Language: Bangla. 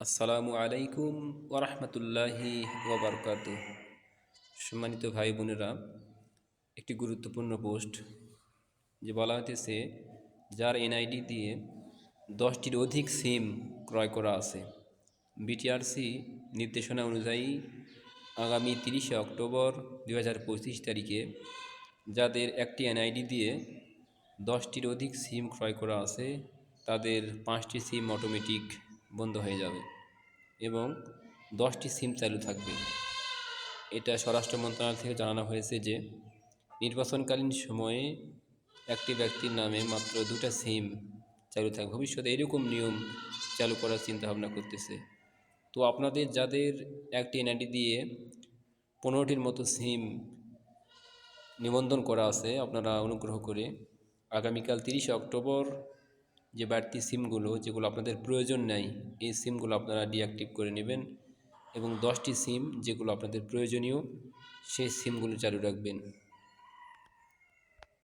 আসসালামু আলাইকুম ওরহমতুল্লাহি ওবরকাত সম্মানিত ভাই বোনেরা, একটি গুরুত্বপূর্ণ পোস্ট যে বলা হতেছে যার এনআইডি দিয়ে দশটির অধিক সিম ক্রয় করা আছে। বিটিআরসি নির্দেশনা অনুযায়ী আগামী তিরিশে অক্টোবর দু হাজার পঁচিশ তারিখে যাদের একটি এনআইডি দিয়ে দশটির অধিক সিম ক্রয় করা আছে, তাদের পাঁচটি সিম অটোমেটিক বন্ধ হয়ে যাবে এবং দশটি সিম চালু থাকবে। এটা স্বরাষ্ট্র মন্ত্রণালয় থেকে জানানো হয়েছে যে, নির্বাচনকালীন সময়ে একটি ব্যক্তির নামে মাত্র দুটা সিম চালু থাকবে। ভবিষ্যতে এরকম নিয়ম চালু করার চিন্তাভাবনা করতেছে। তো আপনাদের যাদের একটি এনআইডি দিয়ে পনেরোটির মতো সিম নিবন্ধন করা আছে, আপনারা অনুগ্রহ করে আগামীকাল তিরিশে অক্টোবর যে বাড়তি সিমগুলো যেগুলো আপনাদের প্রয়োজন নেই, এই সিমগুলো আপনারা ডিঅ্যাক্টিভ করে নেবেন এবং দশটি সিম যেগুলো আপনাদের প্রয়োজনীয়, সেই সিমগুলো চালু রাখবেন।